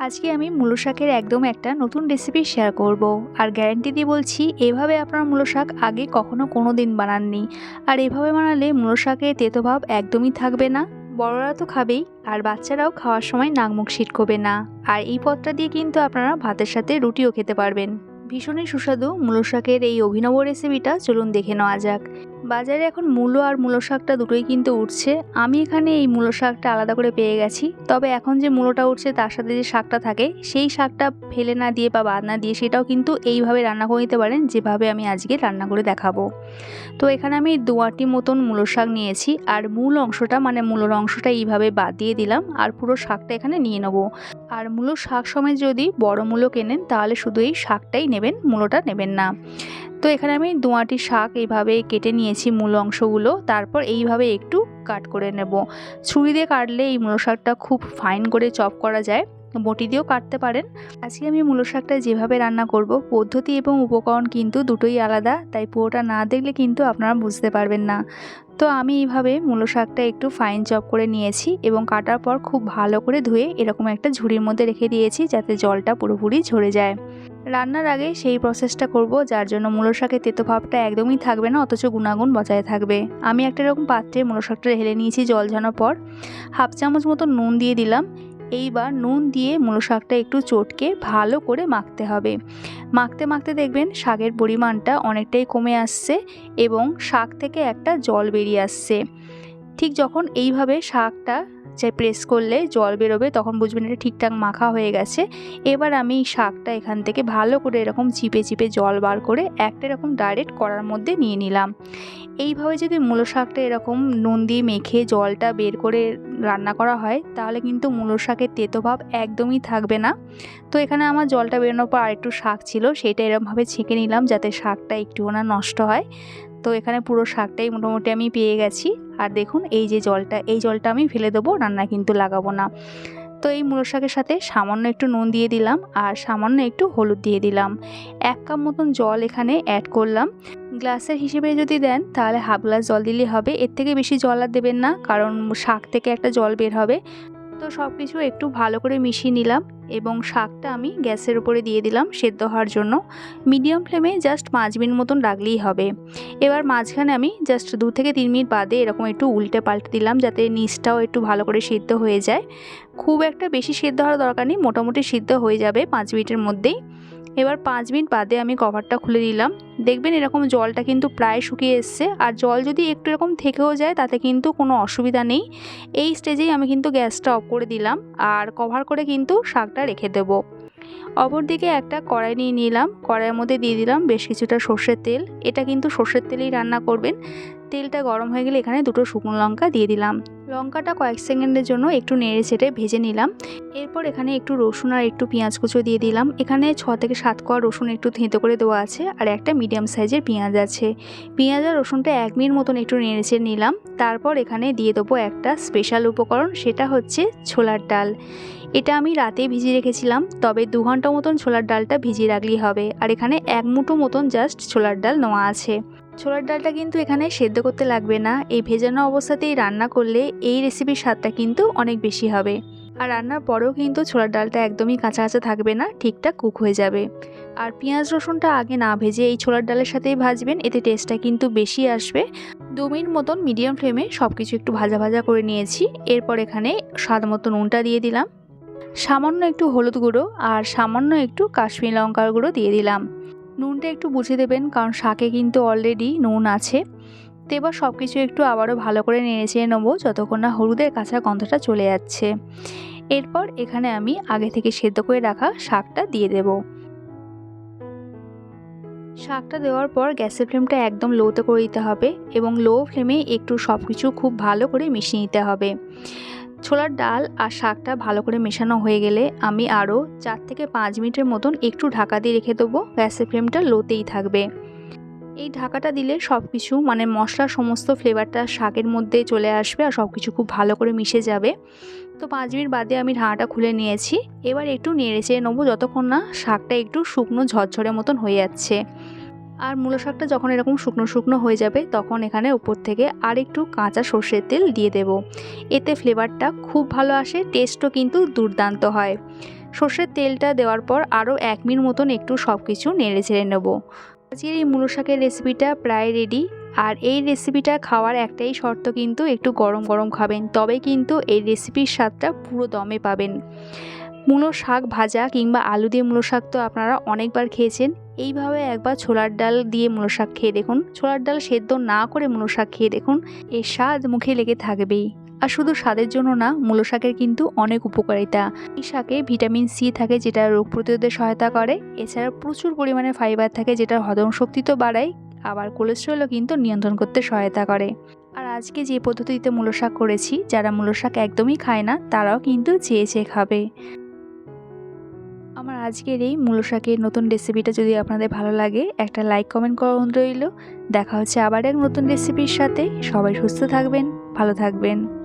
আজকে আমি মূলো শাকের একদম একটা নতুন রেসিপি শেয়ার করব। আর গ্যারান্টি দিয়ে বলছি, এভাবে আপনার মূলো শাক আগে কখনো কোনো দিন বানাননি। আর এভাবে বানালে মূলো শাকের তেতো ভাব একদমই থাকবে না। বড়রা তো খাবেই, আর বাচ্চারাও খাওয়ার সময় নাক মুখ ছিটকবে না। আর এই পদটা দিয়ে কিন্তু আপনারা ভাতের সাথে রুটিও খেতে পারবেন। ভীষণই সুস্বাদু মূলো শাকের এই অভিনব রেসিপিটা চলুন দেখে নেওয়া যাক। বাজারে এখন মূলো আর মূলো শাকটা দুটোই কিন্তু উঠছে। আমি এখানে এই মূলো শাকটা আলাদা করে পেয়ে গেছি। তবে এখন যে মূলোটা উঠছে তার সাথে যে শাকটা থাকে, সেই শাকটা ফেলে না দিয়ে বা বাদ না দিয়ে সেটাও কিন্তু এইভাবে রান্না করে নিতে পারেন, যেভাবে আমি আজকে রান্না করে দেখাবো। তো এখানে আমি দুয়াটি মতন মূলো শাক নিয়েছি, আর মূল অংশটা মানে মূলোর অংশটা এইভাবে বাদ দিয়ে দিলাম, আর পুরো শাকটা এখানে নিয়ে নেব। আর মূলো শাক সমেত যদি বড় মূলো কেনেন, তাহলে শুধু এই শাকটাই নেবেন, মূলোটা নেবেন না। তো এখানে আমি দোয়াটি শাক এইভাবে কেটে নিয়েছি মূল অংশগুলো। তারপর এইভাবে একটু কাট করে নেব। ছুরি দিয়ে কাটলে এই মূলো শাকটা খুব ফাইন করে চপ করা যায়। বটি দিয়েও কাটতে পারেন। আজকে আমি মূলো শাকটা যেভাবে রান্না করব, পদ্ধতি এবং উপকরণ কিন্তু দুটোই আলাদা, তাই পুরোটা না দেখলে কিন্তু আপনারা বুঝতে পারবেন না। তো আমি এইভাবে মূলো শাকটা একটু ফাইন চপ করে নিয়েছি এবং কাটার পর খুব ভালো করে ধুয়ে এরকম একটা ঝুড়ির মধ্যে রেখে দিয়েছি যাতে জলটা পুরোপুরি ঝরে যায়। রান্নার আগে সেই প্রসেসটা করব, যার জন্য মূলো শাকের তেতো ভাবটা একদমই থাকবে না, অথচ গুণাগুণ বজায় থাকবে। আমি একটা এরকম পাত্রে মূলো শাকটা ঢেলে নিয়েছি জল ঝানোর পর। হাফ চামচ মতো নুন দিয়ে দিলাম। এইবার নুন দিয়ে মূলো শাকটা একটু চটকে ভালো করে মাখতে হবে। মাখতে মাখতে দেখবেন শাকের পরিমাণটা অনেকটাই কমে আসছে এবং শাক থেকে একটা জল বেরিয়ে আসছে। ঠিক যখন এইভাবে শাকটা যে প্রেস করলে জল বেরোবে, তখন বুঝবেন এটা ঠিকঠাক মাখা হয়ে গেছে। এবার আমি শাকটা এখান থেকে ভালো করে এরকম চিপে চিপে জল বার করে একটা এরকম ডাইরেক্ট করার মধ্যে নিয়ে নিলাম। এইভাবে যদি মূলো শাকটা এরকম নুন দিয়ে মেখে জলটা বের করে রান্না করা হয়, তাহলে কিন্তু মূলো শাকের তেতো ভাব একদমই থাকবে না। তো এখানে আমার জলটা বেরোনোর পর আরেকটু শাক ছিল, সেটা এরকমভাবে ছেঁকে নিলাম যাতে শাকটা একটুও না নষ্ট হয়। তো এখানে পুরো শাকটাই মোটামুটি আমি পেয়ে গেছি। আর দেখুন, এই যে জলটা, এই জলটা আমি ফেলে দেবো, রান্না কিন্তু লাগাবো না। তো এই মূলো শাকের সাথে সামান্য একটু নুন দিয়ে দিলাম আর সামান্য একটু হলুদ দিয়ে দিলাম। এক কাপ মতন জল এখানে অ্যাড করলাম। গ্লাসের হিসেবে যদি দেন, তাহলে হাফ গ্লাস জল দিলেই হবে। এর থেকে বেশি জল আর দেবেন না, কারণ শাক থেকে একটা জল বের হবে। তো সব কিছু একটু ভালো করে মিশিয়ে নিলাম এবং শাকটা আমি গ্যাসের উপরে দিয়ে দিলাম সেদ্ধ হওয়ার জন্য। মিডিয়াম ফ্লেমে জাস্ট পাঁচ মিনিট মতন রাখলেই হবে। এবার মাঝখানে আমি জাস্ট দু থেকে তিন মিনিট বাদে এরকম একটু উল্টে পাল্টে দিলাম যাতে নিচটাও একটু ভালো করে সিদ্ধ হয়ে যায়। খুব একটা বেশি সিদ্ধ হওয়ার দরকার নেই, মোটামুটি সিদ্ধ হয়ে যাবে পাঁচ মিনিটের মধ্যেই। এবার পাঁচ মিনিট বাদে আমি কভারটা খুলে দিলাম। দেখবেন এরকম জলটা কিন্তু প্রায় শুকিয়ে এসছে। আর জল যদি একটু এরকম থেকেও যায়, তাতে কিন্তু কোনো অসুবিধা নেই। এই স্টেজেই আমি কিন্তু গ্যাসটা অফ করে দিলাম। আর কভার করে কিন্তু শাকটা রেখে দেবো। অপরদিকে একটা কড়াই নিয়ে নিলাম। কড়াইয়ের মধ্যে দিয়ে দিলাম বেশ কিছুটা সর্ষের তেল। এটা কিন্তু সর্ষের তেলেই রান্না করবেন। তেলটা গরম হয়ে গেলে এখানে দুটো শুকনো লঙ্কা দিয়ে দিলাম। লঙ্কাটা কয়েক সেকেন্ডের জন্য একটু নেড়ে চেটে ভেজে নিলাম। এরপর এখানে একটু রসুন আর একটু পেঁয়াজ কুচো দিয়ে দিলাম। এখানে ছ থেকে সাত কোয়া রসুন একটু থেঁতো করে দেওয়া আছে আর একটা মিডিয়াম সাইজের পেঁয়াজ আছে। পেঁয়াজ আর রসুনটা এক মিনিট মতন একটু নেড়ে চেড়ে নিলাম। তারপর এখানে দিয়ে দেবো একটা স্পেশাল উপকরণ, সেটা হচ্ছে ছোলার ডাল। এটা আমি রাতে ভিজিয়ে রেখেছিলাম, তবে দু ঘণ্টা মতন ছোলার ডালটা ভিজিয়ে রাখলেই হবে। আর এখানে এক মুঠো মতন জাস্ট ছোলার ডাল নেওয়া আছে। ছোলার ডালটা কিন্তু এখানে সেদ্ধ করতে লাগবে না। এই ভেজানো অবস্থাতেই রান্না করলে এই রেসিপির স্বাদটা কিন্তু অনেক বেশি হবে। আর রান্নার পরেও কিন্তু ছোলার ডালটা একদমই কাঁচা কাঁচা থাকবে না ঠিকঠাক কুক হয়ে যাবে। আর পেঁয়াজ, রসুনটা আগে না ভেজে এই ছোলার ডালের সাথেই ভাজবেন, এতে টেস্টটা কিন্তু বেশি আসবে। দু মিনিট মতন মিডিয়াম ফ্লেমে সব কিছু একটু ভাজা ভাজা করে নিয়েছি। এরপর এখানে স্বাদ মতো নুনটা দিয়ে দিলাম। সামান্য একটু হলুদ গুঁড়ো আর সামান্য একটু কাশ্মীর লঙ্কার গুঁড়ো দিয়ে দিলাম। নুনটা একটু বুঝে দেবেন, কারণ শাকে কিন্তু অলরেডি নুন আছে। তো এবার সব কিছু একটু আবারও ভালো করে নেড়ে চেড়ে নেব, যতক্ষণ না হলুদের কাঁচা গন্ধটা চলে যাচ্ছে। এরপর এখানে আমি আগে থেকে সেদ্ধ করে রাখা শাকটা দিয়ে দেব। শাকটা দেওয়ার পর গ্যাসের ফ্লেমটা একদম লোতে করে দিতে হবে এবং লো ফ্লেমে একটু সব কিছু খুব ভালো করে মিশিয়ে নিতে হবে। ছোলার ডাল আর শাকটা ভালো করে মেশানো হয়ে গেলে আমি আরও চার থেকে পাঁচ মিনিটের মতন একটু ঢাকা দিয়ে রেখে দেবো। গ্যাসের ফ্লেমটা লোতেই থাকবে। এই ঢাকাটা দিলে সব কিছু মানে মশলার সমস্ত ফ্লেভারটা শাকের মধ্যে চলে আসবে আর সব কিছু খুব ভালো করে মিশে যাবে। তো পাঁচ মিনিট বাদে আমি ঢাকাটা খুলে নিয়েছি। এবার একটু নেড়ে চেড়ে নেব যতক্ষণ না শাকটা একটু শুকনো ঝরঝরে মতন হয়ে যাচ্ছে। আর মূলো শাকটা যখন এরকম শুকনো শুকনো হয়ে যাবে, তখন এখানে উপর থেকে আর একটু কাঁচা সর্ষের তেল দিয়ে দেব। এতে ফ্লেভারটা খুব ভালো আসে, টেস্টও কিন্তু দুর্দান্ত হয়। সর্ষের তেলটা দেওয়ার পর আরও এক মিনিট মতন একটু সব কিছু নেড়ে চেড়ে নেব। আজকের এই মূলো শাকের রেসিপিটা প্রায় রেডি। আর এই রেসিপিটা খাওয়ার একটাই শর্ত কিন্তু একটু গরম গরম খাবেন তবে কিন্তু এই রেসিপির স্বাদটা পুরো দমে পাবেন। মূলো শাক ভাজা কিংবা আলু দিয়ে মূলো শাক তো আপনারা অনেকবার খেয়েছেন, এইভাবে একবার ছোলার ডাল দিয়ে মূলো শাক খেয়ে দেখুন। ছোলার ডাল সেদ্ধ না করে মূলো শাক খেয়ে দেখুন, এর স্বাদ মুখে লেগে থাকবেই। আর শুধু স্বাদের জন্য না, মূলো শাকের কিন্তু অনেক উপকারিতা। এই শাকে ভিটামিন সি থাকে যেটা রোগ প্রতিরোধে সহায়তা করে, এছাড়া প্রচুর পরিমাণে ফাইবার থাকে যেটা হজম শক্তি তো বাড়ায়, আবার কোলেস্ট্রলও কিন্তু নিয়ন্ত্রণ করতে সহায়তা করে। আর আজকে যে পদ্ধতিতে মূলো শাক করেছি, যারা মূলো শাক একদমই খায় না, তারাও কিন্তু চেয়ে চেয়ে খাবে। আজকের এই মূল শাকের নতুন রেসিপিটা যদি আপনাদের ভালো লাগে, একটা লাইক, কমেন্ট করা রইল। দেখা হচ্ছে আবার এক নতুন রেসিপির সাথে। সবাই সুস্থ থাকবেন, ভালো থাকবেন।